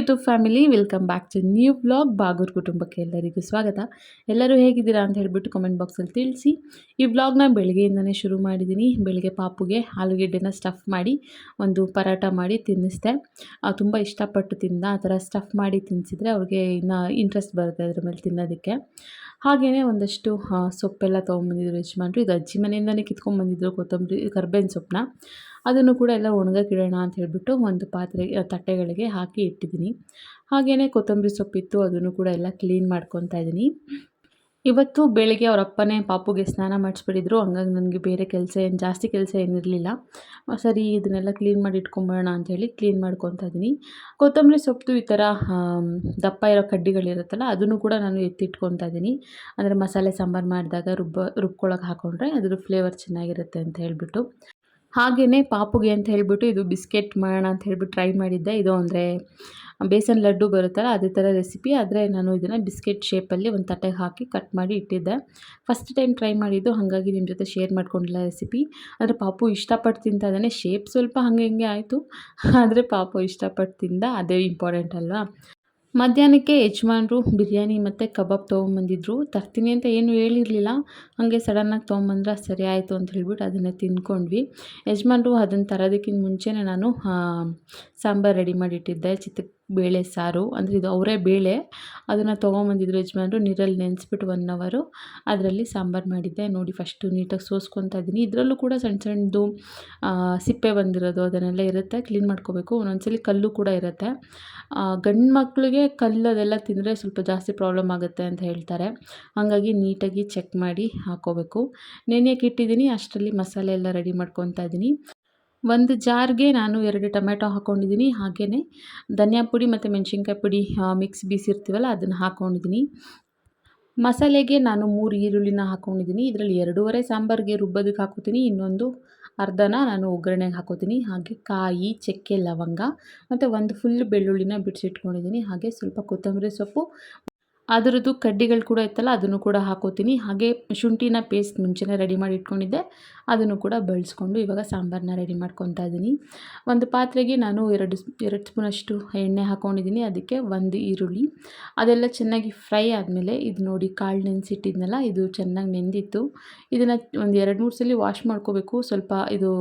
YouTube family, welcome back to new blog Bagur ಕುಟುಂಬಕ್ಕೆ ಎಲ್ಲರಿಗೂ ಸ್ವಾಗತ. ಎಲ್ಲರೂ ಹೇಗಿದ್ದೀರಾ ಅಂತ ಹೇಳಿಬಿಟ್ಟು ಕಮೆಂಟ್ ಬಾಕ್ಸಲ್ಲಿ ತಿಳಿಸಿ. ಈ ಬ್ಲಾಗ್ನ ಬೆಳಗ್ಗೆಯಿಂದನೇ ಶುರು ಮಾಡಿದ್ದೀನಿ. ಬೆಳಗ್ಗೆ ಪಾಪುಗೆ ಆಲೂಗೆಡ್ಡೆನ ಸ್ಟಫ್ ಮಾಡಿ, ಒಂದು ಪರಾಟ ಮಾಡಿ ತಿನ್ನಿಸ್ದೆ. ತುಂಬ ಇಷ್ಟಪಟ್ಟು ತಿಂದ, ಆ ಥರ ಸ್ಟಫ್ ಮಾಡಿ ತಿನ್ನಿಸಿದ್ರೆ ಅವ್ರಿಗೆ ಇನ್ನು ಇಂಟ್ರೆಸ್ಟ್ ಬರುತ್ತೆ ಅದ್ರ ಮೇಲೆ ತಿನ್ನೋದಕ್ಕೆ. ಹಾಗೆಯೇ ಒಂದಷ್ಟು ಸೊಪ್ಪೆಲ್ಲ ತೊಗೊಂಬಂದಿದ್ರು ಯಜಮಾನ್ರು. ಇದು ಅಜ್ಜಿ ಮನೆಯಿಂದಲೇ ಕಿತ್ಕೊಂಡ್ಬಂದಿದ್ರು ಕೊತ್ತಂಬರಿ, ಕರ್ಬೇವಿನ ಸೊಪ್ಪನ್ನ. ಅದನ್ನು ಕೂಡ ಎಲ್ಲ ಒಣಗಕ್ಕಿಡೋಣ ಅಂತ ಹೇಳಿಬಿಟ್ಟು ಒಂದು ಪಾತ್ರೆ ತಟ್ಟೆಗಳಿಗೆ ಹಾಕಿ ಇಟ್ಟಿದ್ದೀನಿ. ಹಾಗೆಯೇ ಕೊತ್ತಂಬರಿ ಸೊಪ್ಪಿತ್ತು, ಅದನ್ನು ಕೂಡ ಎಲ್ಲ ಕ್ಲೀನ್ ಮಾಡ್ಕೊತಾ ಇದ್ದೀನಿ. ಇವತ್ತು ಬೆಳಿಗ್ಗೆ ಅವ್ರ ಅಪ್ಪನೇ ಪಾಪುಗೆ ಸ್ನಾನ ಮಾಡಿಸ್ಬಿಟ್ಟಿದ್ರು, ಹಂಗಾಗಿ ನನಗೆ ಬೇರೆ ಕೆಲಸ ಏನು, ಜಾಸ್ತಿ ಕೆಲಸ ಏನಿರಲಿಲ್ಲ. ಸರಿ, ಇದನ್ನೆಲ್ಲ ಕ್ಲೀನ್ ಮಾಡಿ ಇಟ್ಕೊಂಬೋಣ ಅಂಥೇಳಿ ಕ್ಲೀನ್ ಮಾಡ್ಕೊತಾ ಇದ್ದೀನಿ ಕೊತ್ತಂಬರಿ ಸೊಪ್ಪು ಈ ಥರ ದಪ್ಪ ಇರೋ ಕಡ್ಡಿಗಳಿರುತ್ತಲ್ಲ, ಅದನ್ನು ಕೂಡ ನಾನು ಎತ್ತಿಟ್ಕೊತಾ ಇದ್ದೀನಿ ಅಂದರೆ ಮಸಾಲೆ ಸಾಂಬಾರು ಮಾಡಿದಾಗ ರುಬ್ಬ ರುಬ್ಕೊಳಕ್ಕೆ ಹಾಕ್ಕೊಂಡ್ರೆ ಅದ್ರ ಫ್ಲೇವರ್ ಚೆನ್ನಾಗಿರುತ್ತೆ ಅಂತ ಹೇಳಿಬಿಟ್ಟು. ಹಾಗೆಯೇ ಪಾಪುಗೆ ಅಂತ ಹೇಳಿಬಿಟ್ಟು ಇದು ಬಿಸ್ಕೆಟ್ ಮಾಡೋಣ ಅಂತ ಹೇಳಿಬಿಟ್ಟು ಟ್ರೈ ಮಾಡಿದ್ದೆ. ಇದು ಅಂದರೆ ಬೇಸನ್ ಲಡ್ಡು ಬರುತ್ತಲ್ಲ, ಅದೇ ಥರ ರೆಸಿಪಿ ಆದರೆ ನಾನು ಇದನ್ನು ಬಿಸ್ಕೆಟ್ ಶೇಪಲ್ಲಿ ಒಂದು ತಟ್ಟೆಗೆ ಹಾಕಿ ಕಟ್ ಮಾಡಿ ಇಟ್ಟಿದ್ದೆ. ಫಸ್ಟ್ ಟೈಮ್ ಟ್ರೈ ಮಾಡಿದ್ದು, ಹಾಗಾಗಿ ನಿಮ್ಮ ಜೊತೆ ಶೇರ್ ಮಾಡ್ಕೊಂಡಿಲ್ಲ ರೆಸಿಪಿ ಆದರೆ ಪಾಪು ಇಷ್ಟಪಟ್ಟು ತಿಂತಾ ಇದ್ದಾನೆ. ಶೇಪ್ ಸ್ವಲ್ಪ ಹಾಗೆ ಹಿಂಗೆ ಆಯಿತು. ಆದರೆ ಪಾಪು ಇಷ್ಟಪಟ್ಟು ತಿಂದ, ಅದೇ ಇಂಪಾರ್ಟೆಂಟ್ ಅಲ್ವಾ? ಮಧ್ಯಾಹ್ನಕ್ಕೆ ಯಜಮಾನ್ರು ಬಿರಿಯಾನಿ ಮತ್ತು ಕಬಾಬ್ ತೊಗೊಂಬಂದಿದ್ರು. ತರ್ತೀನಿ ಅಂತ ಏನು ಹೇಳಿರಲಿಲ್ಲ. ಹಾಗೆ ಸಡನ್ನಾಗಿ ತೊಗೊಂಬಂದ್ರೆ ಸರಿ ಆಯಿತು ಅಂತ ಹೇಳ್ಬಿಟ್ಟು ಅದನ್ನು ತಿಂದ್ಕೊಂಡ್ವಿ ಯಜಮಾನ್ರು ಅದನ್ನು ತರೋದಕ್ಕಿಂತ ಮುಂಚೆನೇ ನಾನು ಸಾಂಬಾರು ರೆಡಿ ಮಾಡಿಟ್ಟಿದ್ದೆ. ಚಿತ್ತ ಬೇಳೆ ಸಾರು, ಅಂದರೆ ಇದು ಅವರೇ ಬೇಳೆ. ಅದನ್ನು ತೊಗೊಂಬಂದಿದ್ರು ಯಜಮಾನರು, ನೀರಲ್ಲಿ ನೆನೆಸ್ಬಿಟ್ಟು ಒನ್ ಅವರು ಅದರಲ್ಲಿ ಸಾಂಬಾರು ಮಾಡಿದ್ದೆ. ನೋಡಿ ಫಸ್ಟು ನೀಟಾಗಿ ಸೋಸ್ಕೊತಾ ಇದ್ದೀನಿ. ಇದರಲ್ಲೂ ಕೂಡ ಸಣ್ಣ ಸಣ್ಣದು ಸಿಪ್ಪೆ ಬಂದಿರೋದು, ಅದನ್ನೆಲ್ಲ ಇರುತ್ತೆ. ಕ್ಲೀನ್ ಮಾಡ್ಕೋಬೇಕು. ಒಂದೊಂದ್ಸಲಿ ಕಲ್ಲು ಕೂಡ ಇರುತ್ತೆ. ಗಂಡು ಮಕ್ಕಳಿಗೆ ಕಲ್ಲು ಅದೆಲ್ಲ ತಿಂದರೆ ಸ್ವಲ್ಪ ಜಾಸ್ತಿ ಪ್ರಾಬ್ಲಮ್ ಆಗುತ್ತೆ ಅಂತ ಹೇಳ್ತಾರೆ. ಹಾಗಾಗಿ ನೀಟಾಗಿ ಚೆಕ್ ಮಾಡಿ ಹಾಕೋಬೇಕು. ನೆನೆಯಕ್ಕೆ ಇಟ್ಟಿದ್ದೀನಿ. ಅಷ್ಟರಲ್ಲಿ ಮಸಾಲೆ ಎಲ್ಲ ರೆಡಿ ಮಾಡ್ಕೊತಾ ಇದ್ದೀನಿ. ಒಂದು ಜಾರ್ಗೆ ನಾನು ಎರಡು ಟೊಮೆಟೊ ಹಾಕ್ಕೊಂಡಿದ್ದೀನಿ ಹಾಗೆಯೇ ಧನಿಯಾ ಪುಡಿ ಮತ್ತು ಮೆಣಸಿನ್ಕಾಯಿ ಪುಡಿ ಮಿಕ್ಸ್ ಬೀಸಿರ್ತೀವಲ್ಲ ಅದನ್ನು ಹಾಕ್ಕೊಂಡಿದ್ದೀನಿ ಮಸಾಲೆಗೆ ನಾನು ಮೂರು ಈರುಳ್ಳಿನ ಹಾಕ್ಕೊಂಡಿದ್ದೀನಿ ಇದರಲ್ಲಿ ಎರಡೂವರೆ ಸಾಂಬಾರಿಗೆ ರುಬ್ಬೋದಕ್ಕೆ ಹಾಕೋತೀನಿ. ಇನ್ನೊಂದು ಅರ್ಧನ ನಾನು ಒಗ್ಗರಣೆಗೆ ಹಾಕೋತೀನಿ. ಹಾಗೆ ಕಾಯಿ, ಚಕ್ಕೆ, ಲವಂಗ ಮತ್ತು ಒಂದು ಫುಲ್ ಬೆಳ್ಳುಳ್ಳಿನ ಬಿಡಿಸಿಟ್ಕೊಂಡಿದ್ದೀನಿ. ಹಾಗೆ ಸ್ವಲ್ಪ ಕೊತ್ತಂಬರಿ ಸೊಪ್ಪು ಅದರದ್ದು ಕಡ್ಡಿಗಳು ಕೂಡ ಇತ್ತಲ್ಲ, ಅದನ್ನು ಕೂಡ ಹಾಕೋತೀನಿ. ಹಾಗೆ ಶುಂಠಿನ ಪೇಸ್ಟ್ ಮುಂಚೆನೇ ರೆಡಿ ಮಾಡಿ ಇಟ್ಕೊಂಡಿದ್ದೆ. ಅದನ್ನು ಕೂಡ ಬಳಸ್ಕೊಂಡು ಇವಾಗ ಸಾಂಬಾರನ್ನ ರೆಡಿ ಮಾಡ್ಕೊತಾ ಇದ್ದೀನಿ ಒಂದು ಪಾತ್ರೆಗೆ ನಾನು ಎರಡು ಎರಡು ಸ್ಪೂನಷ್ಟು ಎಣ್ಣೆ ಹಾಕ್ಕೊಂಡಿದ್ದೀನಿ ಅದಕ್ಕೆ ಒಂದು ಈರುಳ್ಳಿ. ಅದೆಲ್ಲ ಚೆನ್ನಾಗಿ ಫ್ರೈ ಆದಮೇಲೆ ಇದು ನೋಡಿ ಕಾಳು ನೆನೆಸಿಟ್ಟಿದ್ನಲ್ಲ, ಇದು ಚೆನ್ನಾಗಿ ನೆಂದಿತ್ತು. ಇದನ್ನು ಒಂದು ಎರಡು ಮೂರು ಸಲ ವಾಶ್ ಮಾಡ್ಕೋಬೇಕು. ಸ್ವಲ್ಪ ಇದು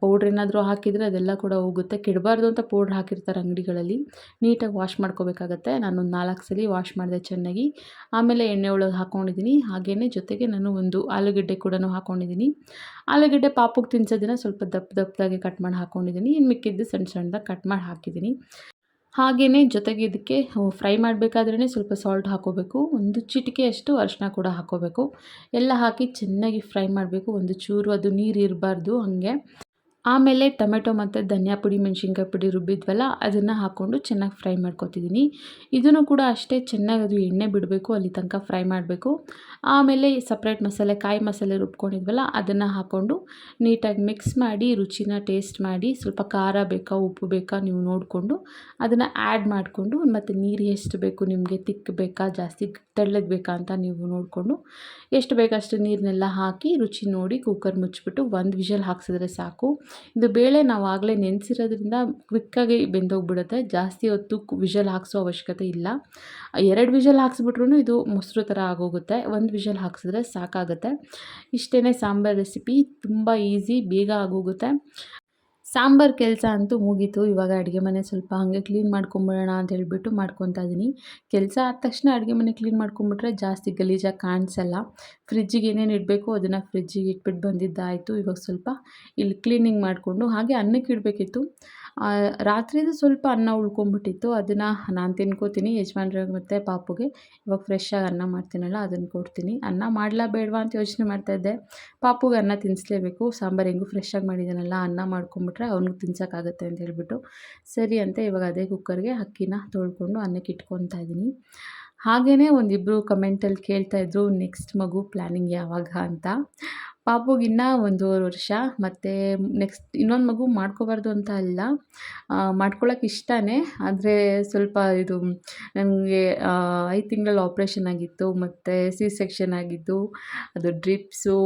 ಪೌಡ್ರ್ ಏನಾದರೂ ಹಾಕಿದರೆ ಅದೆಲ್ಲ ಕೂಡ ಹೋಗುತ್ತೆ. ಕೆಡಬಾರ್ದು ಅಂತ ಪೌಡ್ರ್ ಹಾಕಿರ್ತಾರೆ ಅಂಗಡಿಗಳಲ್ಲಿ. ನೀಟಾಗಿ ವಾಶ್ ಮಾಡ್ಕೋಬೇಕಾಗತ್ತೆ. ನಾನೊಂದು ನಾಲ್ಕು ಸಲ ವಾಶ್ ಮಾಡಿದೆ ಚೆನ್ನಾಗಿ. ಆಮೇಲೆ ಎಣ್ಣೆ ಒಳಗೆ ಹಾಕ್ಕೊಂಡಿದ್ದೀನಿ ಹಾಗೆಯೇ ಜೊತೆಗೆ ನಾನು ಒಂದು ಆಲೂಗಡ್ಡೆ ಕೂಡ ಹಾಕ್ಕೊಂಡಿದ್ದೀನಿ ಆಲೂಗಡ್ಡೆ ಪಾಪುಗೆ ತಿನ್ಸೋದನ್ನ ಸ್ವಲ್ಪ ದಪ್ಪ ದಪ್ಪದಾಗಿ ಕಟ್ ಮಾಡಿ ಹಾಕ್ಕೊಂಡಿದ್ದೀನಿ ಇನ್ನು ಮಿಕ್ಕಿದ್ದು ಸಣ್ಣ ಸಣ್ಣದಾಗಿ ಕಟ್ ಮಾಡಿ ಹಾಕಿದ್ದೀನಿ ಹಾಗೆಯೇ ಜೊತೆಗೆ ಇದಕ್ಕೆ ಫ್ರೈ ಮಾಡಬೇಕಾದ್ರೇ ಸ್ವಲ್ಪ ಸಾಲ್ಟ್ ಹಾಕೋಬೇಕು. ಒಂದು ಚಿಟಿಕೆಯಷ್ಟು ಅರಿಶಿನ ಕೂಡ ಹಾಕೋಬೇಕು. ಎಲ್ಲ ಹಾಕಿ ಚೆನ್ನಾಗಿ ಫ್ರೈ ಮಾಡಬೇಕು. ಒಂದು ಚೂರು ಅದು ನೀರು ಇರಬಾರ್ದು ಹಾಗೆ. ಆಮೇಲೆ ಟೊಮೆಟೊ ಮತ್ತು ಧನಿಯಾ ಪುಡಿ, ಮೆಣಸಿನ್ಕಾಯಿ ಪುಡಿ ರುಬ್ಬಿದ್ವಲ್ಲ, ಅದನ್ನು ಹಾಕ್ಕೊಂಡು ಚೆನ್ನಾಗಿ ಫ್ರೈ ಮಾಡ್ಕೊತಿದ್ದೀನಿ ಇದನ್ನು ಕೂಡ ಅಷ್ಟೇ ಚೆನ್ನಾಗಿ ಅದು ಎಣ್ಣೆ ಬಿಡಬೇಕು, ಅಲ್ಲಿ ತನಕ ಫ್ರೈ ಮಾಡಬೇಕು. ಆಮೇಲೆ ಸಪ್ರೇಟ್ ಮಸಾಲೆ, ಕಾಯಿ ಮಸಾಲೆ ರುಬ್ಕೊಂಡಿದ್ವಲ್ಲ, ಅದನ್ನು ಹಾಕ್ಕೊಂಡು ನೀಟಾಗಿ ಮಿಕ್ಸ್ ಮಾಡಿ, ರುಚಿನ ಟೇಸ್ಟ್ ಮಾಡಿ, ಸ್ವಲ್ಪ ಖಾರ ಬೇಕಾ, ಉಪ್ಪು ಬೇಕಾ ನೀವು ನೋಡಿಕೊಂಡು ಅದನ್ನು ಆ್ಯಡ್ ಮಾಡಿಕೊಂಡು ಮತ್ತು ನೀರು ಎಷ್ಟು ಬೇಕು, ನಿಮಗೆ ತಿಕ್ ಬೇಕಾ, ಜಾಸ್ತಿ ತೆಳ್ಳಗೆ ಬೇಕಾ ಅಂತ ನೀವು ನೋಡಿಕೊಂಡು ಎಷ್ಟು ಬೇಕಷ್ಟು ನೀರನ್ನೆಲ್ಲ ಹಾಕಿ ರುಚಿ ನೋಡಿ ಕುಕ್ಕರ್ ಮುಚ್ಚಿಬಿಟ್ಟು ಒಂದು ವಿಷಲ್ ಹಾಕ್ಸಿದ್ರೆ ಸಾಕು. ಇದು ಬೇಳೆ ನಾವು ಆಗಲೇ ನೆನೆಸಿರೋದ್ರಿಂದ ಕ್ವಿಕ್ಕಾಗಿ ಬೆಂದೋಗ್ಬಿಡುತ್ತೆ. ಜಾಸ್ತಿ ಹೊತ್ತು ವಿಷಲ್ ಹಾಕ್ಸೋ ಅವಶ್ಯಕತೆ ಇಲ್ಲ. ಎರಡು ವಿಷಲ್ ಹಾಕ್ಸ್ಬಿಟ್ರು ಇದು ಮೊಸರು ಥರ ಆಗೋಗುತ್ತೆ. ಒಂದು ವಿಷಲ್ ಹಾಕ್ಸಿದ್ರೆ ಸಾಕಾಗುತ್ತೆ. ಇಷ್ಟೇ ಸಾಂಬಾರು ರೆಸಿಪಿ. ತುಂಬ ಈಸಿ, ಬೇಗ ಆಗೋಗುತ್ತೆ. ಸಾಂಬಾರು ಕೆಲಸ ಅಂತೂ ಮುಗೀತು. ಇವಾಗ ಅಡುಗೆ ಮನೆ ಸ್ವಲ್ಪ ಹಾಗೆ ಕ್ಲೀನ್ ಮಾಡ್ಕೊಂಬಿಡೋಣ ಅಂತ ಹೇಳಿಬಿಟ್ಟು ಮಾಡ್ಕೊತಾ ಇದ್ದೀನಿ ಕೆಲಸ ಆದ ತಕ್ಷಣ ಅಡುಗೆ ಮನೆ ಕ್ಲೀನ್ ಮಾಡ್ಕೊಂಬಿಟ್ರೆ ಜಾಸ್ತಿ ಗಲೀಜಾಗಿ ಕಾಣಿಸಲ್ಲ. ಫ್ರಿಜ್ಜಿಗೆ ಏನೇನು ಇಡಬೇಕು ಅದನ್ನು ಫ್ರಿಜ್ಜಿಗೆ ಇಟ್ಬಿಟ್ಟು ಬಂದಿದ್ದಾಯಿತು. ಇವಾಗ ಸ್ವಲ್ಪ ಇಲ್ಲಿ ಕ್ಲೀನಿಂಗ್ ಮಾಡಿಕೊಂಡು ಹಾಗೆ ಅನ್ನಕ್ಕೆ ಇಡಬೇಕಿತ್ತು. ರಾತ್ರಿದು ಸ್ವಲ್ಪ ಅನ್ನ ಉಳ್ಕೊಂಬಿಟ್ಟಿತ್ತು. ಅದನ್ನು ನಾನು ತಿನ್ಕೋತೀನಿ. ಯಜಮಾನ್ರಿಗೆ ಮತ್ತು ಪಾಪುಗೆ ಇವಾಗ ಫ್ರೆಶ್ಶಾಗಿ ಅನ್ನ ಮಾಡ್ತೀನಲ್ಲ, ಅದನ್ನು ಕೊಡ್ತೀನಿ. ಅನ್ನ ಮಾಡಲಾ ಬೇಡವಾ ಅಂತ ಯೋಚನೆ ಮಾಡ್ತಾಯಿದ್ದೆ ಪಾಪುಗೆ ಅನ್ನ ತಿನ್ನಿಸ್ಲೇಬೇಕು ಸಾಂಬಾರು ಹೆಂಗೂ ಫ್ರೆಶ್ಶಾಗಿ ಮಾಡಿದ್ದಾನಲ್ಲ ಅನ್ನ ಮಾಡ್ಕೊಂಬಿಟ್ರೆ ಅವ್ನಿಗೆ ತಿನ್ಸೋಕ್ಕಾಗತ್ತೆ ಅಂತ ಹೇಳ್ಬಿಟ್ಟು ಸರಿ ಅಂತ ಇವಾಗ ಅದೇ ಕುಕ್ಕರ್ಗೆ ಅಕ್ಕಿನ ತೊಳ್ಕೊಂಡು ಅನ್ನಕ್ಕೆ ಇಟ್ಕೊತಾ ಇದ್ದೀನಿ. ಹಾಗೆಯೇ ಒಂದಿಬ್ಬರು ಕಮೆಂಟಲ್ಲಿ ಕೇಳ್ತಾಯಿದ್ರು ನೆಕ್ಸ್ಟ್ ಮಗು ಪ್ಲ್ಯಾನಿಂಗ್ ಯಾವಾಗ? ಅಂತ. ಪಾಪುಗೆ ಇನ್ನೂ ಒಂದೂವರೆ ವರ್ಷ, ಮತ್ತು ನೆಕ್ಸ್ಟ್ ಇನ್ನೊಂದು ಮಗು ಮಾಡ್ಕೋಬಾರ್ದು ಅಂತ ಅಲ್ಲ ಮಾಡ್ಕೊಳ್ಳೋಕೆ ಇಷ್ಟನೇ, ಆದರೆ ಸ್ವಲ್ಪ ಇದು ನನಗೆ ಐದು ತಿಂಗಳಲ್ಲಿ ಆಪ್ರೇಷನ್ ಆಗಿತ್ತು, ಮತ್ತು ಸಿ ಸೆಕ್ಷನ್ ಆಗಿದ್ದು, ಅದು ಡ್ರಿಪ್ಸು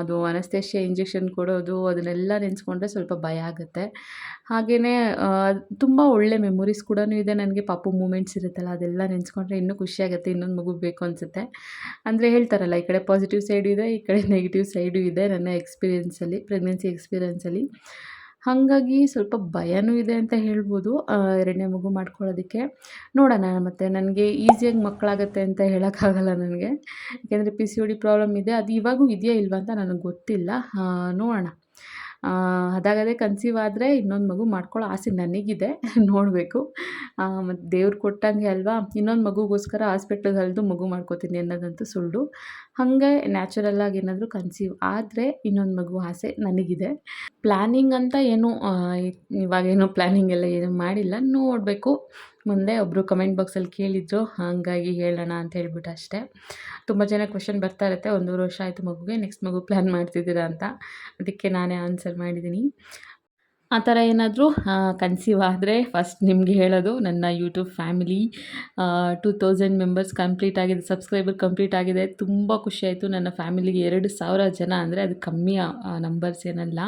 ಅದು ಅನಸ್ತೇಷಿಯಾ ಇಂಜೆಕ್ಷನ್ ಕೊಡೋದು, ಅದನ್ನೆಲ್ಲ ನೆನೆಸ್ಕೊಂಡ್ರೆ ಸ್ವಲ್ಪ ಭಯ ಆಗುತ್ತೆ. ಹಾಗೆಯೇ ತುಂಬ ಒಳ್ಳೆ ಮೆಮೊರೀಸ್ ಕೂಡ ಇದೆ ನನಗೆ, ಪಾಪು ಮೂಮೆಂಟ್ಸ್ ಇರುತ್ತಲ್ಲ, ಅದೆಲ್ಲ ನೆನೆಸ್ಕೊಂಡ್ರೆ ಇನ್ನೂ ಖುಷಿಯಾಗುತ್ತೆ ಇನ್ನೊಂದು ಮಗು ಬೇಕು ಅನಿಸುತ್ತೆ. ಅಂದರೆ ಹೇಳ್ತಾರಲ್ಲ, ಈ ಕಡೆ ಪಾಸಿಟಿವ್ ಸೈಡ್ ಇದೆ, ಈ ಕಡೆ ನೆಗೆಟಿವ್ ಸೈಡು ಇದೆ ನನ್ನ ಎಕ್ಸ್ಪೀರಿಯೆನ್ಸಲ್ಲಿ ಪ್ರೆಗ್ನೆನ್ಸಿ ಎಕ್ಸ್ಪೀರಿಯೆನ್ಸಲ್ಲಿ ಹಾಗಾಗಿ ಸ್ವಲ್ಪ ಭಯನೂ ಇದೆ ಅಂತ ಹೇಳ್ಬೋದು. ಎರಡನೇ ಮಗು ಮಾಡ್ಕೊಳ್ಳೋದಕ್ಕೆ. ನೋಡೋಣ ಮತ್ತು ನನಗೆ ಈಸಿಯಾಗಿ ಮಕ್ಕಳಾಗತ್ತೆ ಅಂತ ಹೇಳೋಕ್ಕಾಗಲ್ಲ ನನಗೆ. ಯಾಕೆಂದರೆ P C O D problem ಇದೆ, ಅದು ಇವಾಗೂ ಇದೆಯಾ ಇಲ್ವಾ ಅಂತ ನನಗೆ ಗೊತ್ತಿಲ್ಲ. ನೋಡೋಣ. ಅದಾಗದೇ ಕನ್ಸೀವ್ ಆದರೆ ಇನ್ನೊಂದು ಮಗು ಮಾಡ್ಕೊಳ್ಳೋ ಆಸೆ ನನಗಿದೆ. ನೋಡಬೇಕು. ಮತ್ತು ದೇವ್ರು ಕೊಟ್ಟಂಗೆ ಅಲ್ವಾ? ಇನ್ನೊಂದು ಮಗುಗೋಸ್ಕರ ಹಾಸ್ಪಿಟ್ಲಿಗೆ ಹಲ್ದು ಮಗು ಮಾಡ್ಕೋತೀನಿ ಅನ್ನೋದಂತೂ ಸುಳ್ಳು. ಹಾಗೆ ನ್ಯಾಚುರಲ್ಲಾಗಿ ಏನಾದರೂ ಕನ್ಸೀವ್ ಆದರೆ ಇನ್ನೊಂದು ಮಗು ಆಸೆ ನನಗಿದೆ. ಪ್ಲ್ಯಾನಿಂಗ್ ಅಂತ ಏನು ಇವಾಗೇನು ಪ್ಲ್ಯಾನಿಂಗ್ ಎಲ್ಲ ಏನು ಮಾಡಿಲ್ಲ. ನೋಡಬೇಕು. ಮುಂದೆ ಒಬ್ಬರು ಕಮೆಂಟ್ ಬಾಕ್ಸಲ್ಲಿ ಕೇಳಿದ್ರು, ಹಾಗಾಗಿ ಹೇಳೋಣ ಅಂತ ಹೇಳ್ಬಿಟ್ಟು ಅಷ್ಟೇ. ತುಂಬ ಜನ ಕ್ವೆಶನ್ ಬರ್ತಾ ಇರುತ್ತೆ. ಒಂದೂವರೆ ವರ್ಷ ಆಯಿತು ಮಗುಗೆ ನೆಕ್ಸ್ಟ್ ಮಗು ಪ್ಲ್ಯಾನ್ ಮಾಡ್ತಿದ್ದೀರಾ ಅಂತ. ಅದಕ್ಕೆ ನಾನೇ ಆನ್ಸರ್ ಮಾಡಿದ್ದೀನಿ. ಆ ಥರ ಏನಾದರೂ ಕನ್ಸೀವ್ ಆದರೆ ಫಸ್ಟ್ ನಿಮಗೆ ಹೇಳೋದು, ನನ್ನ YouTube family two thousand members complete ಆಗಿದೆ, ಸಬ್ಸ್ಕ್ರೈಬರ್ ಕಂಪ್ಲೀಟ್ ಆಗಿದೆ. ತುಂಬ ಖುಷಿಯಾಯಿತು ನನ್ನ ಫ್ಯಾಮಿಲಿಗೆ ಎರಡು ಸಾವಿರ ಜನ ಅಂದರೆ ಅದು ಕಮ್ಮಿ ನಂಬರ್ಸ್ ಏನಲ್ಲ.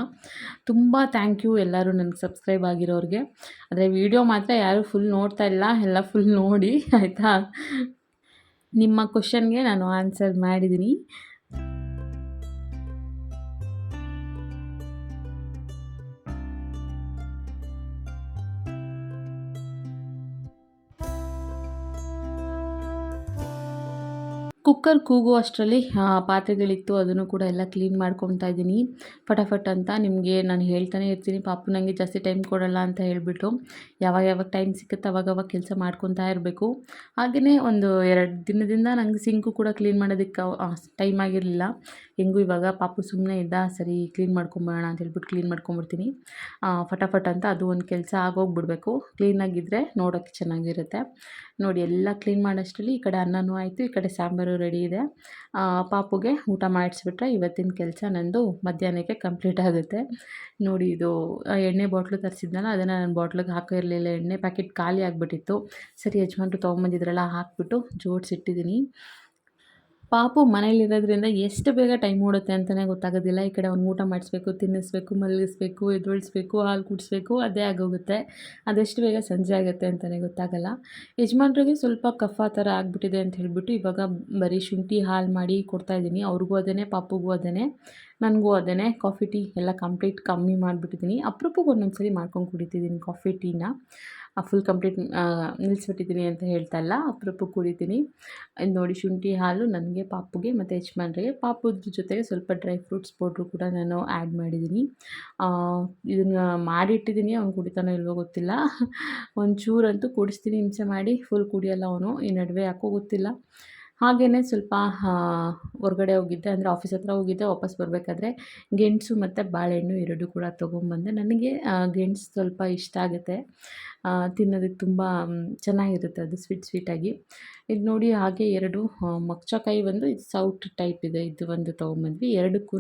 ತುಂಬ ಥ್ಯಾಂಕ್ ಯು ಎಲ್ಲರೂ ನನಗೆ ಸಬ್ಸ್ಕ್ರೈಬ್ ಆಗಿರೋರಿಗೆ. ಆದರೆ ವೀಡಿಯೋ ಮಾತ್ರ ಯಾರೂ ಫುಲ್ ನೋಡ್ತಾ ಇಲ್ಲ. ಎಲ್ಲ ಫುಲ್ ನೋಡಿ, ಆಯಿತಾ? ನಿಮ್ಮ ಕ್ವಶನ್ಗೆ ನಾನು ಆನ್ಸರ್ ಮಾಡಿದ್ದೀನಿ. ಕುಕ್ಕರ್ ಕೂಗುವಷ್ಟರಲ್ಲಿ ಪಾತ್ರೆಗಳಿತ್ತು. ಅದನ್ನು ಕೂಡ ಎಲ್ಲ ಕ್ಲೀನ್ ಮಾಡ್ಕೊತಾ ಇದ್ದೀನಿ. ಫಟಾಫಟ್ ಅಂತ ನಿಮಗೆ ನಾನು ಹೇಳ್ತಾನೆ ಇರ್ತೀನಿ. ಪಾಪು ನನಗೆ ಜಾಸ್ತಿ ಟೈಮ್ ಕೊಡೋಲ್ಲ ಅಂತ ಹೇಳಿಬಿಟ್ಟು ಯಾವಾಗ ಯಾವಾಗ ಟೈಮ್ ಸಿಕ್ಕುತ್ತೆ ಅವಾಗ ಅವಾಗ ಕೆಲಸ ಮಾಡ್ಕೊತಾ ಇರಬೇಕು. ಹಾಗೆಯೇ ಒಂದು ಎರಡು ದಿನದಿಂದ ನಂಗೆ ಸಿಂಕು ಕೂಡ ಕ್ಲೀನ್ ಮಾಡೋದಕ್ಕೆ ಟೈಮ್ ಆಗಿರಲಿಲ್ಲ. ಹೆಂಗೂ ಇವಾಗ ಪಾಪು ಸುಮ್ಮನೆ ಇದ್ದ, ಸರಿ ಕ್ಲೀನ್ ಮಾಡ್ಕೊಂಬರೋಣ ಅಂತ ಹೇಳ್ಬಿಟ್ಟು ಕ್ಲೀನ್ ಮಾಡ್ಕೊಂಬಿಡ್ತೀನಿ. ಫಟಾಫಟ್ ಅಂತ ಅದು ಒಂದು ಕೆಲಸ ಆಗೋಗ್ಬಿಡ್ಬೇಕು. ಕ್ಲೀನಾಗಿದ್ದರೆ ನೋಡೋಕ್ಕೆ ಚೆನ್ನಾಗಿರುತ್ತೆ. ನೋಡಿ, ಎಲ್ಲ ಕ್ಲೀನ್ ಮಾಡೋಷ್ಟರಲ್ಲಿ ಈ ಕಡೆ ಅನ್ನನೂ ಆಯಿತು, ಈ ಕಡೆ ಸಾಂಬಾರು ರೆಡಿ ಇದೆ. ಪಾಪುಗೆ ಊಟ ಮಾಡಿಸ್ಬಿಟ್ರೆ ಇವತ್ತಿನ ಕೆಲಸ ನಂದು ಮಧ್ಯಾಹ್ನಕ್ಕೆ ಕಂಪ್ಲೀಟ್ ಆಗುತ್ತೆ. ನೋಡಿ, ಇದು ಎಣ್ಣೆ ಬಾಟ್ಲು ತರಿಸಿದ್ನಲ್ಲ, ಅದನ್ನು ನಾನು ಬಾಟ್ಲಿಗೆ ಹಾಕಿರಲಿಲ್ಲ. ಎಣ್ಣೆ ಪ್ಯಾಕೆಟ್ ಖಾಲಿ ಆಗಿಬಿಟ್ಟಿತ್ತು. ಸರಿ, ಯಜಮಾನ್ರು ತೊಗೊಂಬಂದಿದ್ರಲ್ಲ, ಹಾಕಿಬಿಟ್ಟು ಜೋಡಿಸಿಟ್ಟಿದ್ದೀನಿ ಪಾಪು ಮನೇಲಿರೋದ್ರಿಂದ ಎಷ್ಟು ಬೇಗ ಟೈಮ್ ಓಡುತ್ತೆ ಅಂತಲೇ ಗೊತ್ತಾಗೋದಿಲ್ಲ. ಈ ಕಡೆ ಅವ್ನು ಊಟ ಮಾಡಿಸ್ಬೇಕು, ತಿನ್ನಿಸ್ಬೇಕು, ಮಲಗಿಸ್ಬೇಕು ಎದ್ದೊಳಿಸ್ಬೇಕು ಹಾಲು ಕುಡಿಸ್ಬೇಕು, ಅದೇ ಆಗೋಗುತ್ತೆ. ಅದೆಷ್ಟು ಬೇಗ ಸಂಜೆ ಆಗುತ್ತೆ ಅಂತಲೇ ಗೊತ್ತಾಗಲ್ಲ. ಯಜಮಾನ್ರಿಗೆ ಸ್ವಲ್ಪ ಕಫ ಥರ ಆಗಿಬಿಟ್ಟಿದೆ ಅಂತ ಹೇಳಿಬಿಟ್ಟು ಇವಾಗ ಬರೀ ಶುಂಠಿ, ಹಾಲು ಮಾಡಿ ಕೊಡ್ತಾ ಇದ್ದೀನಿ. ಅವ್ರಿಗೂ ಅದೇ ಪಾಪುಗೂ ಅದೇ ನನಗೂ ಅದೇ ಕಾಫಿ ಟೀ ಎಲ್ಲ ಕಂಪ್ಲೀಟ್ ಕಮ್ಮಿ ಮಾಡಿಬಿಟ್ಟಿದ್ದೀನಿ. ಅಪ್ರೂಪಕ್ಕೆ ಒಂದೊಂದು ಸರಿ ಮಾಡ್ಕೊಂಡು ಕುಡಿತಿದ್ದೀನಿ ಕಾಫಿ ಟೀನ. ಫುಲ್ ಕಂಪ್ಲೀಟ್ ನಿಲ್ಲಿಸ್ಬಿಟ್ಟಿದ್ದೀನಿ ಅಂತ ಹೇಳ್ತಾ ಇಲ್ಲ. ಅಪರೂಪಕ್ಕೆ ಕುಡಿತೀನಿ ಇದು ನೋಡಿ ಶುಂಠಿ ಹಾಲು, ನನಗೆ, ಪಾಪುಗೆ ಮತ್ತು ಯಜಮಾನ್ರಿಗೆ. ಪಾಪುದ್ರ ಜೊತೆಗೆ ಸ್ವಲ್ಪ ಡ್ರೈ ಫ್ರೂಟ್ಸ್ ಪೌಡ್ರು ಕೂಡ ನಾನು ಆ್ಯಡ್ ಮಾಡಿದ್ದೀನಿ. ಇದನ್ನು ಮಾಡಿಟ್ಟಿದ್ದೀನಿ. ಅವ್ನು ಕುಡಿತಾನೋ ಇಲ್ವೋ ಗೊತ್ತಿಲ್ಲ. ಒಂಚೂರಂತೂ ಕುಡಿಸ್ತೀನಿ, ಹಿಂಸೆ ಮಾಡಿ. ಫುಲ್ ಕುಡಿಯೋಲ್ಲ ಅವನು. ಈ ನಡುವೆ ಯಾಕೋ ಗೊತ್ತಿಲ್ಲ. ಹಾಗೆಯೇ ಸ್ವಲ್ಪ ಹೊರಗಡೆ ಹೋಗಿದ್ದೆ. ಅಂದರೆ ಆಫೀಸ್ ಹತ್ರ ಹೋಗಿದ್ದೆ. ವಾಪಸ್ ಬರಬೇಕಾದ್ರೆ ಗೆಣಸು ಮತ್ತು ಬಾಳೆಹಣ್ಣು ಎರಡೂ ಕೂಡ ತೊಗೊಂಬಂದೆ. ನನಗೆ ಗೆಣಸು ಸ್ವಲ್ಪ ಇಷ್ಟ ಆಗುತ್ತೆ. ತಿನ್ನೋದಕ್ಕೆ ತುಂಬ ಚೆನ್ನಾಗಿರುತ್ತೆ ಅದು ಸ್ವೀಟ್ ಸ್ವೀಟಾಗಿ ಇದು ನೋಡಿ ಹಾಗೆ ಎರಡು ಮಕ್ಚಕಾಯಿ ಒಂದು, ಇದು ಸೌಟ್ ಟೈಪ್ ಇದೆ. ಇದು ಒಂದು ತೊಗೊಂಬಂದ್ವಿ ಎರಡಕ್ಕೂ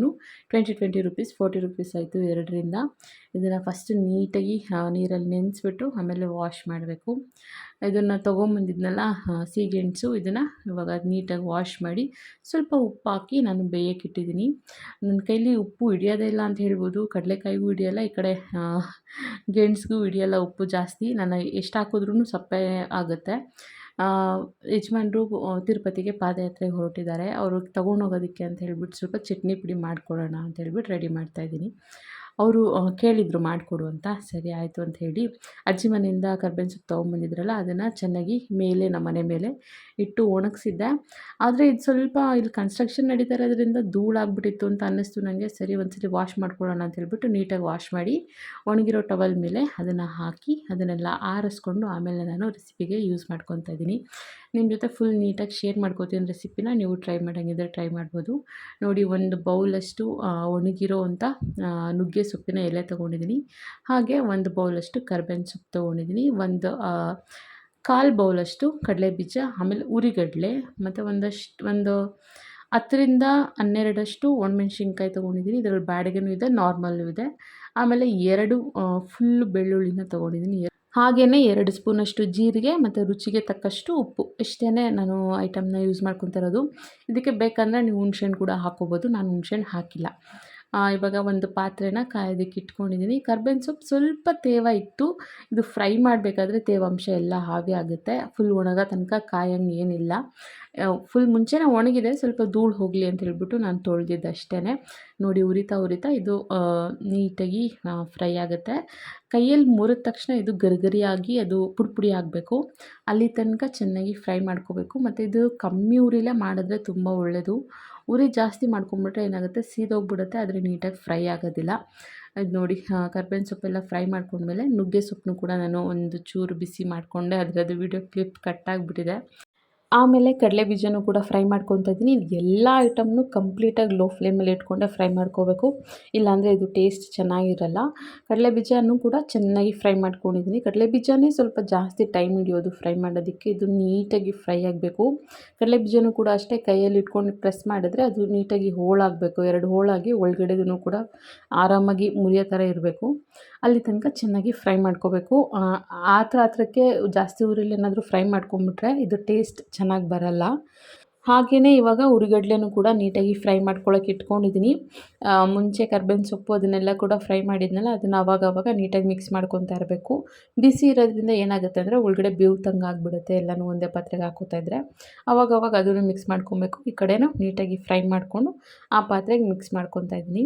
twenty twenty rupees forty rupees ಆಯಿತು ಎರಡರಿಂದ. ಇದನ್ನು ಫಸ್ಟ್ ನೀಟಾಗಿ ನೀರಲ್ಲಿ ನೆನೆಸ್ಬಿಟ್ಟು ಆಮೇಲೆ ವಾಶ್ ಮಾಡಬೇಕು. ಇದನ್ನು ತೊಗೊಂಬಂದಿದ್ನಲ್ಲ ಸೀಗೆಣಸು ಇದನ್ನು ಇವಾಗ ನೀಟಾಗಿ ವಾಶ್ ಮಾಡಿ ಸ್ವಲ್ಪ ಉಪ್ಪು ಹಾಕಿ ನಾನು ಬೇಯಕ್ಕಿಟ್ಟಿದ್ದೀನಿ ನನ್ನ ಕೈಲಿ ಉಪ್ಪು ಹಿಡಿಯೋದೇ ಇಲ್ಲ ಅಂತ ಹೇಳ್ಬೋದು. ಕಡಲೆಕಾಯಿಗೂ ಹಿಡಿಯೋಲ್ಲ, ಈ ಕಡೆ ಗೆಣಸಿಗೂ ಹಿಡಿಯೋಲ್ಲ ಉಪ್ಪು ಜಾಸ್ತಿ. ನಾನು ಎಷ್ಟು ಹಾಕಿದ್ರೂ ಸಪ್ಪೆ ಆಗುತ್ತೆ. ಯಜಮಾನ್ರು ತಿರುಪತಿಗೆ ಪಾದಯಾತ್ರೆಗೆ ಹೊರಟಿದ್ದಾರೆ. ಅವರು ತೊಗೊಂಡೋಗೋದಕ್ಕೆ ಅಂತ ಹೇಳ್ಬಿಟ್ಟು ಸ್ವಲ್ಪ ಚಟ್ನಿ ಪುಡಿ ಮಾಡಿಕೊಡೋಣ ಅಂತ ಹೇಳ್ಬಿಟ್ಟು ರೆಡಿ ಮಾಡ್ತಾಯಿದ್ದೀನಿ ಅವರು ಕೇಳಿದರು ಮಾಡಿಕೊಡು ಅಂತ. ಸರಿ ಆಯಿತು ಅಂತ ಹೇಳಿ ಅಜ್ಜಿ ಮನೆಯಿಂದ ಕರ್ಬೇವಿನ ಸೊಪ್ಪು ತೊಗೊಂಬಂದಿದ್ರಲ್ಲ ಅದನ್ನು ಚೆನ್ನಾಗಿ ಮೇಲೆ ನಮ್ಮ ಮನೆ ಮೇಲೆ ಇಟ್ಟು ಒಣಗಿಸಿದ್ದೆ. ಆದರೆ ಇದು ಸ್ವಲ್ಪ ಇಲ್ಲಿ ಕನ್ಸ್ಟ್ರಕ್ಷನ್ ನಡೀತಾ ಇರೋದ್ರಿಂದ ಧೂಳಾಗ್ಬಿಟ್ಟಿತ್ತು ಅಂತ ಅನ್ನಿಸ್ತು ನನಗೆ ಸರಿ, ಒಂದ್ಸರಿ ವಾಶ್ ಮಾಡ್ಕೊಳ್ಳೋಣ ಅಂತ ಹೇಳ್ಬಿಟ್ಟು ನೀಟಾಗಿ ವಾಶ್ ಮಾಡಿ ಒಣಗಿರೋ ಟವಲ್ ಮೇಲೆ ಅದನ್ನು ಹಾಕಿ ಅದನ್ನೆಲ್ಲ ಆರಿಸ್ಕೊಂಡು ಆಮೇಲೆ ನಾನು ರೆಸಿಪಿಗೆ ಯೂಸ್ ಮಾಡ್ಕೊತಾ ಇದ್ದೀನಿ. ನಿಮ್ಮ ಜೊತೆ ಫುಲ್ ನೀಟಾಗಿ ಶೇರ್ ಮಾಡ್ಕೋತೀನಿ ರೆಸಿಪಿನ ನೀವು ಟ್ರೈ ಮಾಡೋಂಗಿದ್ರೆ ಟ್ರೈ ಮಾಡ್ಬೋದು. ನೋಡಿ ಒಂದು ಬೌಲಷ್ಟು ಒಣಗಿರೋ ಅಂಥ ನುಗ್ಗೆ ಸೊಪ್ಪಿನ ಎಲೆ ತೊಗೊಂಡಿದ್ದೀನಿ ಹಾಗೆ ಒಂದು ಬೌಲಷ್ಟು ಕರ್ಬೇವಿನ ಸೊಪ್ಪು ತೊಗೊಂಡಿದ್ದೀನಿ ಒಂದು ಕಾಲು ಬೌಲಷ್ಟು ಕಡಲೆ ಬೀಜ, ಆಮೇಲೆ ಉರಿಗಡಲೆ, ಮತ್ತು ಒಂದಷ್ಟು, ಒಂದು ಹತ್ತರಿಂದ ಹನ್ನೆರಡಷ್ಟು ಒಣಮೆಣ್ಸಿನ್ಕಾಯಿ ತೊಗೊಂಡಿದ್ದೀನಿ ಇದರಲ್ಲಿ ಬ್ಯಾಡಗೇನೂ ಇದೆ ನಾರ್ಮಲ್ಲು ಇದೆ. ಆಮೇಲೆ ಎರಡು ಫುಲ್ ಬೆಳ್ಳುಳ್ಳಿನ ತೊಗೊಂಡಿದ್ದೀನಿ ಹಾಗೆಯೇ ಎರಡು ಸ್ಪೂನಷ್ಟು ಜೀರಿಗೆ ಮತ್ತು ರುಚಿಗೆ ತಕ್ಕಷ್ಟು ಉಪ್ಪು. ಇಷ್ಟೇ ನಾನು ಐಟಮ್ನ ಯೂಸ್ ಮಾಡ್ಕೊತಿರೋದು. ಇದಕ್ಕೆ ಬೇಕಂದರೆ ನೀವು ಹುಣ್ಸೆಹಣ್ಣು ಕೂಡ ಹಾಕ್ಕೋಬೋದು ನಾನು ಹುಣ್ಸೆಹಣ್ಣು ಹಾಕಿಲ್ಲ. ಇವಾಗ ಒಂದು ಪಾತ್ರೆನ ಕಾಯೋದಕ್ಕೆ ಇಟ್ಕೊಂಡಿದ್ದೀನಿ ಕರ್ಬೇವಿನ ಸೊಪ್ಪು ಸ್ವಲ್ಪ ತೇವ ಇತ್ತು ಇದು ಫ್ರೈ ಮಾಡಬೇಕಾದ್ರೆ ತೇವಾಂಶ ಎಲ್ಲ ಹಾವಿ ಆಗುತ್ತೆ. ಫುಲ್ ಒಣಗೋ ತನಕ ಕಾಯಂಗೆ ಏನಿಲ್ಲ. ಫುಲ್ ಮುಂಚೆನೇ ಒಣಗಿದೆ, ಸ್ವಲ್ಪ ಧೂಳು ಹೋಗಲಿ ಅಂತ ಹೇಳ್ಬಿಟ್ಟು ನಾನು ತೊಳೆದಿದ್ದು ಅಷ್ಟೇ ನೋಡಿ ಉರಿತಾ ಉರಿತಾ ಇದು ನೀಟಾಗಿ ಫ್ರೈ ಆಗುತ್ತೆ. ಕೈಯಲ್ಲಿ ಮುರಿದ ತಕ್ಷಣ ಇದು ಗರಿಗರಿಯಾಗಿ ಅದು ಪುಡಿ ಆಗಬೇಕು. ಅಲ್ಲಿ ತನಕ ಚೆನ್ನಾಗಿ ಫ್ರೈ ಮಾಡ್ಕೋಬೇಕು. ಮತ್ತು ಇದು ಕಮ್ಮಿ ಉರಿಲೇ ಮಾಡಿದ್ರೆ ತುಂಬ ಒಳ್ಳೆಯದು ಉರಿ ಜಾಸ್ತಿ ಮಾಡ್ಕೊಂಬಿಟ್ರೆ ಏನಾಗುತ್ತೆ? ಸೀದೋಗ್ಬಿಡುತ್ತೆ, ಆದರೆ ನೀಟಾಗಿ ಫ್ರೈ ಆಗೋದಿಲ್ಲ. ಇದು ನೋಡಿ ಕರ್ಬೇವಿನ ಸೊಪ್ಪೆಲ್ಲ ಫ್ರೈ ಮಾಡ್ಕೊಂಡ್ಮೇಲೆ ನುಗ್ಗೆ ಸೊಪ್ಪನ್ನು ಕೂಡ ನಾನು ಒಂದು ಚೂರು ಬಿಸಿ ಮಾಡಿಕೊಂಡೆ. ಅದರದ್ದು ವಿಡಿಯೋ ಕ್ಲಿಪ್ ಕಟ್ಟಾಗಿಬಿಟ್ಟಿದೆ ಆಮೇಲೆ ಕಡಲೆ ಬೀಜನೂ ಕೂಡ ಫ್ರೈ ಮಾಡ್ಕೊತಾ ಇದ್ದೀನಿ. ಎಲ್ಲ ಐಟಮ್ನು ಕಂಪ್ಲೀಟಾಗಿ ಲೋ ಫ್ಲೇಮಲ್ಲಿ ಇಟ್ಕೊಂಡೆ ಫ್ರೈ ಮಾಡ್ಕೋಬೇಕು. ಇಲ್ಲಾಂದರೆ ಇದು ಟೇಸ್ಟ್ ಚೆನ್ನಾಗಿರಲ್ಲ. ಕಡಲೆ ಬೀಜನೂ ಕೂಡ ಚೆನ್ನಾಗಿ ಫ್ರೈ ಮಾಡ್ಕೊಂಡಿದ್ದೀನಿ. ಕಡಲೆ ಬೀಜನೇ ಸ್ವಲ್ಪ ಜಾಸ್ತಿ ಟೈಮ್ ಹಿಡಿಯೋದು ಫ್ರೈ ಮಾಡೋದಕ್ಕೆ ಇದು ನೀಟಾಗಿ ಫ್ರೈ ಆಗಬೇಕು. ಕಡಲೆ ಬೀಜನೂ ಕೂಡ ಅಷ್ಟೇ ಕೈಯಲ್ಲಿ ಇಟ್ಕೊಂಡು ಪ್ರೆಸ್ ಮಾಡಿದ್ರೆ ಅದು ನೀಟಾಗಿ ಹೋಳಾಗಬೇಕು ಎರಡು ಹೋಳಾಗಿ ಒಳಗಡೆದೂ ಕೂಡ ಆರಾಮಾಗಿ ಮುರಿಯೋ ಥರ ಇರಬೇಕು. ಅಲ್ಲಿ ತನಕ ಚೆನ್ನಾಗಿ ಫ್ರೈ ಮಾಡ್ಕೋಬೇಕು. ಆ ಥರ ಹತ್ರಕ್ಕೆ ಜಾಸ್ತಿ ಊರಲ್ಲಿ ಏನಾದರೂ ಫ್ರೈ ಮಾಡ್ಕೊಂಬಿಟ್ರೆ ಇದು ಟೇಸ್ಟ್ ಚೆನ್ನಾಗಿ ಬರಲ್ಲ. ಹಾಗೆಯೇ ಇವಾಗ ಉರಿಗಡ್ಲೆನೂ ಕೂಡ ನೀಟಾಗಿ ಫ್ರೈ ಮಾಡ್ಕೊಳ್ಳೋಕೆ ಇಟ್ಕೊಂಡಿದ್ದೀನಿ ಮುಂಚೆ ಕರ್ಬೇವಿನ ಸೊಪ್ಪು ಅದನ್ನೆಲ್ಲ ಕೂಡ ಫ್ರೈ ಮಾಡಿದ್ನಲ್ಲ, ಅದನ್ನು ಅವಾಗ ಅವಾಗ ನೀಟಾಗಿ ಮಿಕ್ಸ್ ಮಾಡ್ಕೊತಾ ಇರಬೇಕು. ಬಿಸಿ ಇರೋದ್ರಿಂದ ಏನಾಗುತ್ತೆ ಅಂದರೆ ಒಳಗಡೆ ಬೇವ್ತಂಗೆ ಆಗಿಬಿಡುತ್ತೆ, ಎಲ್ಲನೂ ಒಂದೇ ಪಾತ್ರೆಗೆ ಹಾಕೋತಾ ಇದ್ದರೆ ಅವಾಗ ಅವಾಗ ಅದನ್ನು ಮಿಕ್ಸ್ ಮಾಡ್ಕೊಬೇಕು. ಈ ಕಡೆನೂ ನೀಟಾಗಿ ಫ್ರೈ ಮಾಡಿಕೊಂಡು ಆ ಪಾತ್ರೆಗೆ ಮಿಕ್ಸ್ ಮಾಡ್ಕೊತಾ ಇದ್ದೀನಿ.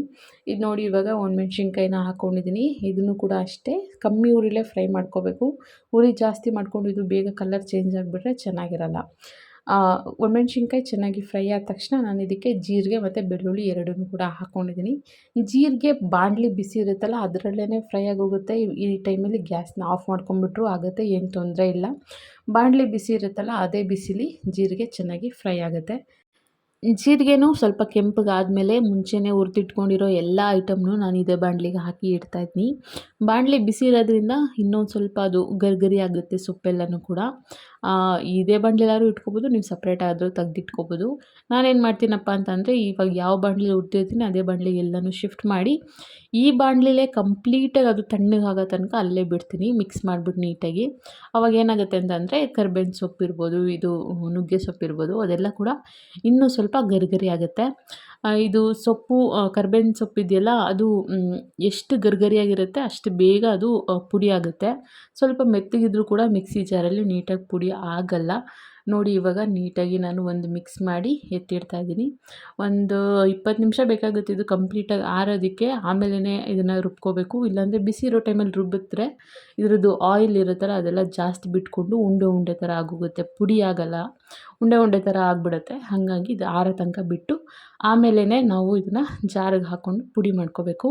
ಇದು ನೋಡಿ ಇವಾಗ ಒಂದು ಮೆಣ್ಸಿನ್ಕಾಯಿನ ಹಾಕ್ಕೊಂಡಿದ್ದೀನಿ ಇದನ್ನು ಕೂಡ ಅಷ್ಟೇ ಕಮ್ಮಿ ಉರಿಲೇ ಫ್ರೈ ಮಾಡ್ಕೋಬೇಕು. ಉರಿ ಜಾಸ್ತಿ ಮಾಡಿಕೊಂಡು ಇದು ಬೇಗ ಕಲರ್ ಚೇಂಜ್ ಆಗಿಬಿಟ್ರೆ ಚೆನ್ನಾಗಿರಲ್ಲ. ಒಣಮೆಣ್ಸಿನ್ಕಾಯಿ ಚೆನ್ನಾಗಿ ಫ್ರೈ ಆದ ತಕ್ಷಣ ನಾನು ಇದಕ್ಕೆ ಜೀರಿಗೆ ಮತ್ತು ಬೆಳ್ಳುಳ್ಳಿ ಎರಡನ್ನೂ ಕೂಡ ಹಾಕ್ಕೊಂಡಿದ್ದೀನಿ ಜೀರಿಗೆ ಬಾಣಲಿ ಬಿಸಿ ಇರುತ್ತಲ್ಲ ಅದರಲ್ಲೇ ಫ್ರೈ ಆಗೋಗುತ್ತೆ. ಈ ಟೈಮಲ್ಲಿ ಗ್ಯಾಸ್ನ ಆಫ್ ಮಾಡ್ಕೊಂಬಿಟ್ರು ಆಗುತ್ತೆ, ಏನು ತೊಂದರೆ ಇಲ್ಲ. ಬಾಣಲಿ ಬಿಸಿ ಇರುತ್ತಲ್ಲ, ಅದೇ ಬಿಸಿಲಿ ಜೀರಿಗೆ ಚೆನ್ನಾಗಿ ಫ್ರೈ ಆಗುತ್ತೆ. ಜೀರಿಗೆನೂ ಸ್ವಲ್ಪ ಕೆಂಪಗಾದಮೇಲೆ ಮುಂಚೆನೇ ಹುರಿದಿಟ್ಕೊಂಡಿರೋ ಎಲ್ಲ ಐಟಮ್ನು ನಾನು ಇದೇ ಬಾಣಲಿಗೆ ಹಾಕಿ ಇಡ್ತಾಯಿದ್ದೀನಿ ಬಾಣಲಿ ಬಿಸಿ ಇರೋದ್ರಿಂದ ಇನ್ನೊಂದು ಸ್ವಲ್ಪ ಅದು ಗರ್ಗರಿ ಆಗುತ್ತೆ ಸೊಪ್ಪೆಲ್ಲನೂ ಕೂಡ. ಇದೇ ಬಾಣಲೆಲ್ಲಾದ್ರೂ ಇಟ್ಕೊಬೋದು, ನೀವು ಸಪ್ರೇಟ್ ಆದರೂ ತೆಗ್ದಿಟ್ಕೊಬೋದು. ನಾನೇನು ಮಾಡ್ತೀನಪ್ಪ ಅಂತಂದರೆ, ಇವಾಗ ಯಾವ ಬಾಣಲಿ ಉಡ್ತಿರ್ತೀನಿ ಅದೇ ಬಾಣಲೆ ಎಲ್ಲನೂ ಶಿಫ್ಟ್ ಮಾಡಿ, ಈ ಬಾಣಲಿಲೇ ಕಂಪ್ಲೀಟಾಗಿ ಅದು ತಣ್ಣಗಾಗೋ ತನಕ ಅಲ್ಲೇ ಬಿಡ್ತೀನಿ ಮಿಕ್ಸ್ ಮಾಡಿಬಿಟ್ಟು ನೀಟಾಗಿ. ಅವಾಗ ಏನಾಗುತ್ತೆ ಅಂತಂದರೆ, ಕರ್ಬೇವಿನ ಸೊಪ್ಪು ಇರ್ಬೋದು, ಇದು ನುಗ್ಗೆ ಸೊಪ್ಪು ಇರ್ಬೋದು, ಅದೆಲ್ಲ ಕೂಡ ಇನ್ನೂ ಸ್ವಲ್ಪ ಗರಿ ಗರಿ ಆಗುತ್ತೆ. ಇದು ಸೊಪ್ಪು ಕರ್ಬೇವಿನ ಸೊಪ್ಪು ಇದೆಯಲ್ಲ, ಅದು ಎಷ್ಟು ಗರಿಗರಿಯಾಗಿರುತ್ತೆ ಅಷ್ಟು ಬೇಗ ಅದು ಪುಡಿ ಆಗುತ್ತೆ ಸ್ವಲ್ಪ ಮೆತ್ತಗಿದ್ರೂ ಕೂಡ ಮಿಕ್ಸಿ ಜಾರಲ್ಲಿ ನೀಟಾಗಿ ಪುಡಿ ಆಗಲ್ಲ. ನೋಡಿ ಇವಾಗ ನೀಟಾಗಿ ನಾನು ಒಂದು ಮಿಕ್ಸ್ ಮಾಡಿ ಎತ್ತಿಡ್ತಾ ಇದ್ದೀನಿ. ಒಂದು ಇಪ್ಪತ್ತು ನಿಮಿಷ ಬೇಕಾಗುತ್ತೆ ಇದು ಕಂಪ್ಲೀಟಾಗಿ ಆರೋದಕ್ಕೆ. ಆಮೇಲೆ ಇದನ್ನು ರುಬ್ಕೋಬೇಕು. ಇಲ್ಲಾಂದರೆ ಬಿಸಿ ಇರೋ ಟೈಮಲ್ಲಿ ರುಬ್ಬಿದ್ರೆ ಇದರದ್ದು ಆಯಿಲ್ ಇರುತ್ತಲ್ಲ, ಅದೆಲ್ಲ ಜಾಸ್ತಿ ಬಿಟ್ಕೊಂಡು ಉಂಡೆ ಉಂಡೆ ಥರ ಆಗೋಗುತ್ತೆ. ಪುಡಿ ಆಗಲ್ಲ. ಉಂಡೆ ಉಂಡೆ ಥರ ಆಗಿಬಿಡುತ್ತೆ. ಹಾಗಾಗಿ ಇದು ಆರೋ ತನಕ ಬಿಟ್ಟು ಆಮೇಲೆ ನಾವು ಇದನ್ನು ಜಾರಿಗೆ ಹಾಕ್ಕೊಂಡು ಪುಡಿ ಮಾಡ್ಕೋಬೇಕು.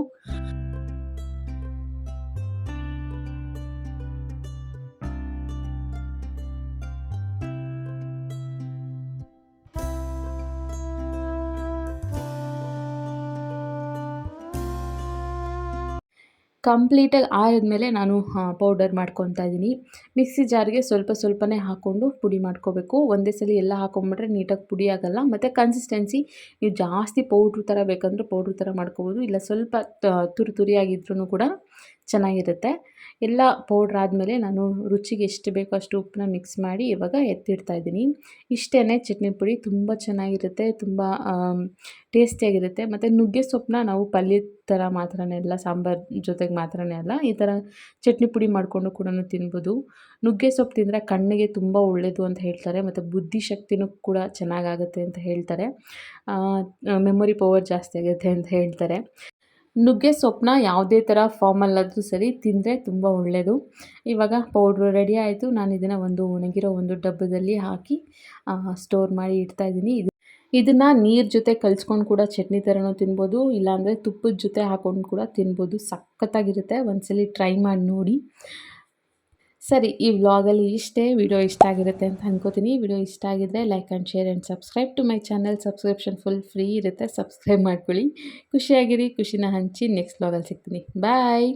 ಕಂಪ್ಲೀಟಾಗಿ ಆದಮೇಲೆ ನಾನು ಪೌಡರ್ ಮಾಡ್ಕೊತಾ ಇದ್ದೀನಿ. ಮಿಕ್ಸಿ ಜಾರಿಗೆ ಸ್ವಲ್ಪ ಸ್ವಲ್ಪನೇ ಹಾಕ್ಕೊಂಡು ಪುಡಿ ಮಾಡ್ಕೋಬೇಕು. ಒಂದೇ ಸಲ ಎಲ್ಲ ಹಾಕೊಂಡ್ಬಿಟ್ರೆ ನೀಟಾಗಿ ಪುಡಿ ಆಗೋಲ್ಲ. ಮತ್ತು ಕನ್ಸಿಸ್ಟೆನ್ಸಿ ನೀವು ಜಾಸ್ತಿ ಪೌಡ್ರ್ ಥರ ಬೇಕಂದ್ರೆ ಪೌಡ್ರ್ ಥರ ಮಾಡ್ಕೋಬೋದು. ಇಲ್ಲ ಸ್ವಲ್ಪ ತುರಿ ತುರಿಯಾಗಿದ್ರೂ ಕೂಡ ಚೆನ್ನಾಗಿರುತ್ತೆ. ಎಲ್ಲ ಪೌಡ್ರ್ ಆದಮೇಲೆ ನಾನು ರುಚಿಗೆ ಎಷ್ಟು ಬೇಕೋ ಅಷ್ಟು ಉಪ್ಪನ್ನ ಮಿಕ್ಸ್ ಮಾಡಿ ಇವಾಗ ಎತ್ತಿಡ್ತಾ ಇದ್ದೀನಿ. ಇಷ್ಟೇ ಚಟ್ನಿ ಪುಡಿ ತುಂಬ ಚೆನ್ನಾಗಿರುತ್ತೆ, ತುಂಬ ಟೇಸ್ಟಿಯಾಗಿರುತ್ತೆ ಮತ್ತು ನುಗ್ಗೆ ಸೊಪ್ಪನ್ನ ನಾವು ಪಲ್ಯದ ಥರ ಮಾತ್ರನೇ ಅಲ್ಲ, ಸಾಂಬಾರು ಜೊತೆಗೆ ಮಾತ್ರನೇ ಅಲ್ಲ, ಈ ಥರ ಚಟ್ನಿ ಪುಡಿ ಮಾಡಿಕೊಂಡು ಕೂಡ ತಿನ್ಬೋದು. ನುಗ್ಗೆ ಸೊಪ್ಪು ತಿಂದರೆ ಕಣ್ಣಿಗೆ ತುಂಬ ಒಳ್ಳೆಯದು ಅಂತ ಹೇಳ್ತಾರೆ, ಮತ್ತು ಬುದ್ಧಿಶಕ್ತಿನೂ ಕೂಡ ಚೆನ್ನಾಗಾಗುತ್ತೆ ಅಂತ ಹೇಳ್ತಾರೆ. ಮೆಮೊರಿ ಪವರ್ ಜಾಸ್ತಿ ಆಗುತ್ತೆ ಅಂತ ಹೇಳ್ತಾರೆ. ನುಗ್ಗೆ ಸೊಪ್ಪನ್ನ ಯಾವುದೇ ಥರ ಫಾರ್ಮಲ್ಲಾದರೂ ಸರಿ ತಿಂದರೆ ತುಂಬ ಒಳ್ಳೆಯದು ಇವಾಗ ಪೌಡ್ರು ರೆಡಿ ಆಯಿತು. ನಾನು ಇದನ್ನು ಒಂದು ಒಣಗಿರೋ ಒಂದು ಡಬ್ಬದಲ್ಲಿ ಹಾಕಿ ಸ್ಟೋರ್ ಮಾಡಿ ಇಡ್ತಾಯಿದ್ದೀನಿ ಇದು ಇದನ್ನು ನೀರು ಜೊತೆ ಕಲಿಸ್ಕೊಂಡು ಕೂಡ ಚಟ್ನಿ ಥರನೂ ತಿನ್ಬೋದು. ಇಲ್ಲಾಂದರೆ ತುಪ್ಪದ ಜೊತೆ ಹಾಕ್ಕೊಂಡು ಕೂಡ ತಿನ್ಬೋದು. ಸಖತ್ತಾಗಿರುತ್ತೆ. ಒಂದ್ಸಲಿ ಟ್ರೈ ಮಾಡಿ ನೋಡಿ. ಸರಿ, ಈ ವ್ಲಾಗಲ್ಲಿ ಇಷ್ಟೇ ವಿಡಿಯೋ ಇಷ್ಟ ಆಗಿರುತ್ತೆ ಅಂತ ಅನ್ಕೋತೀನಿ. ವಿಡಿಯೋ ಇಷ್ಟ ಆಗಿದ್ರೆ like and share and subscribe to my channel. Subscription full free ಇರುತ್ತೆ. ಸಬ್ಸ್ಕ್ರೈಬ್ ಮಾಡ್ಕೊಳ್ಳಿ. ಖುಷಿಯಾಗಿರಿ, ಖುಷಿನ ಹಂಚಿ. ನೆಕ್ಸ್ಟ್ ವ್ಲಾಗಲ್ಲಿ ಸಿಗ್ತೀನಿ. ಬಾಯ್!